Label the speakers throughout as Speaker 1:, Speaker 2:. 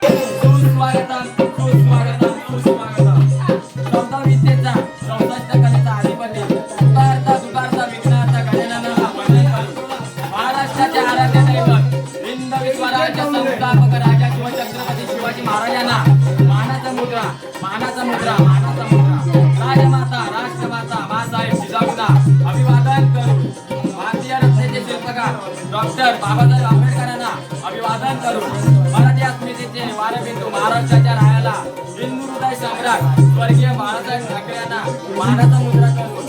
Speaker 1: Don't fly down. सम्राट स्वर्गीय बाळासाहेब ठाकरे यांना मानाचा मुद्रा करून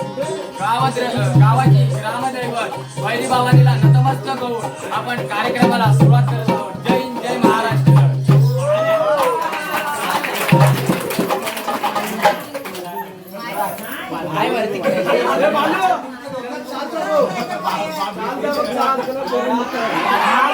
Speaker 1: गावात गावाची ग्रामदैवत वैरी बाबाजीला नतमस्त होऊन आपण कार्यक्रमाला सुरुवात करत आहोत. जय हिंद जय महाराष्ट्र. अरे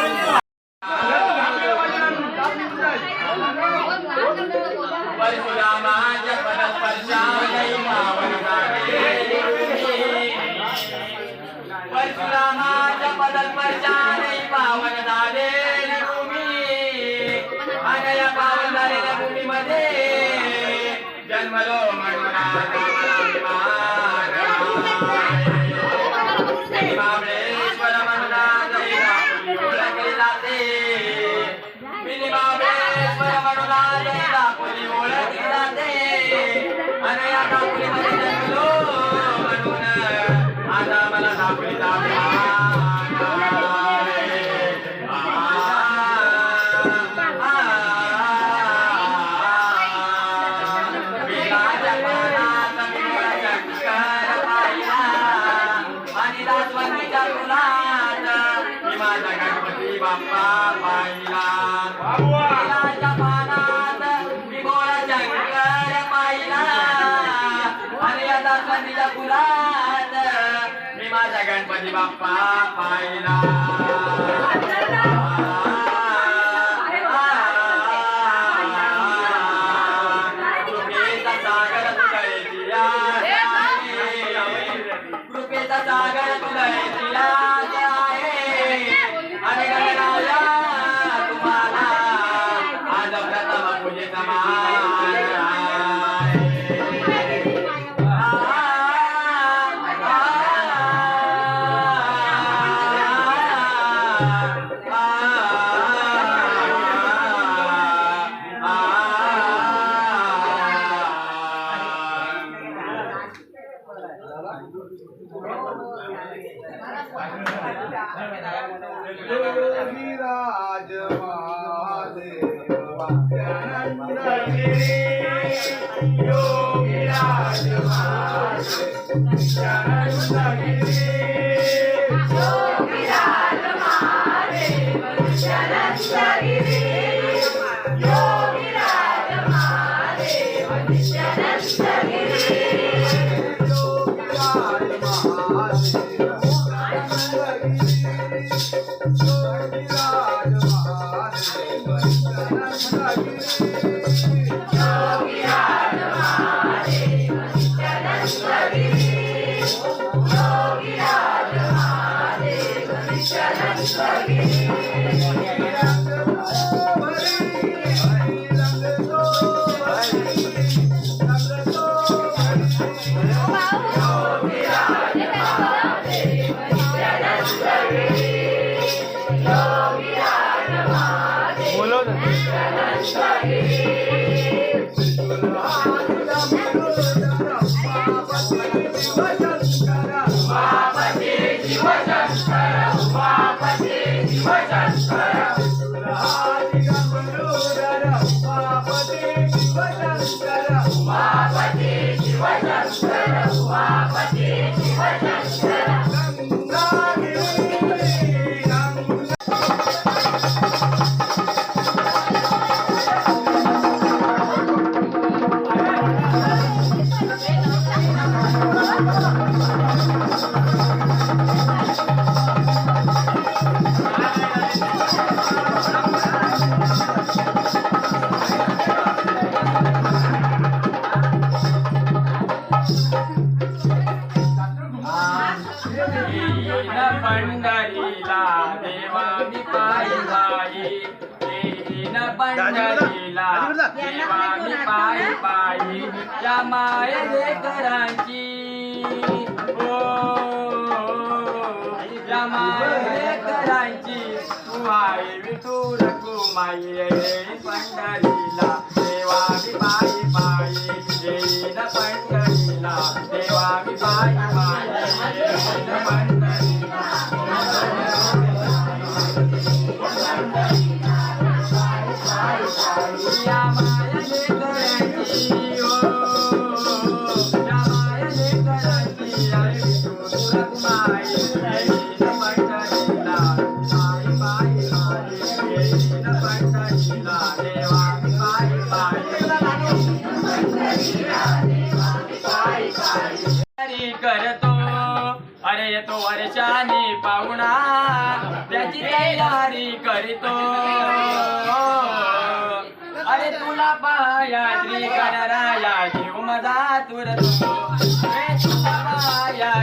Speaker 1: बाप्पा पाहिला.
Speaker 2: Bye. Yo! उमापती शिवशंकर उमापती
Speaker 1: पंढरीला देवा मी पायी बाई. देवीन पंढरीला पायी बाई. या माये लेकरांची हो या माये लेकरांची कुवाई विठूर कुमाई पंढरीला देवा मी पायी बाई. देवीन पंढरीला देवा मी पायी बाई. येतो वर्षाने पाहुणा त्याची तयारी करतो. अरे तुला पाया श्री गणराया जीव मजा तुरतो तुला पाया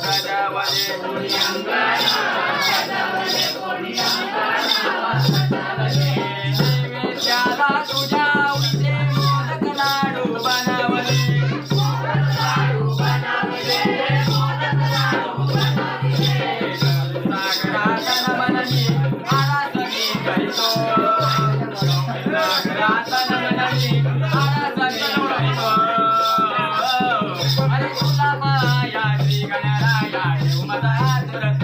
Speaker 1: उदावले कोणी अंगण सदावले कोणी नैवेद्याला madrugada.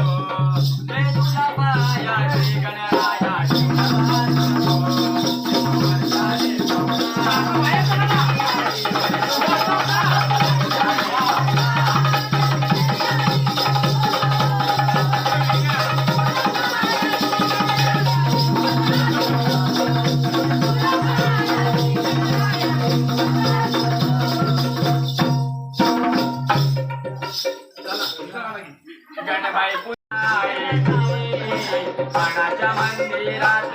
Speaker 1: येते मंदिरात माझ्या मंदिरात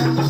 Speaker 1: Thank you.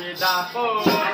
Speaker 3: you die for.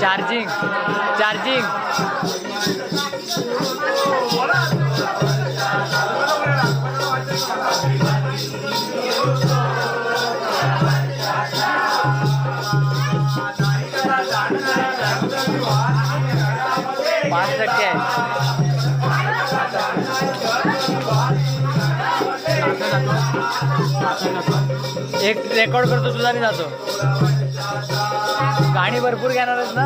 Speaker 1: Charging charging पाच टक्के आहे एक रेकॉर्ड करतो तुझा आणि जातो गाणी भरपूर घेणारच ना?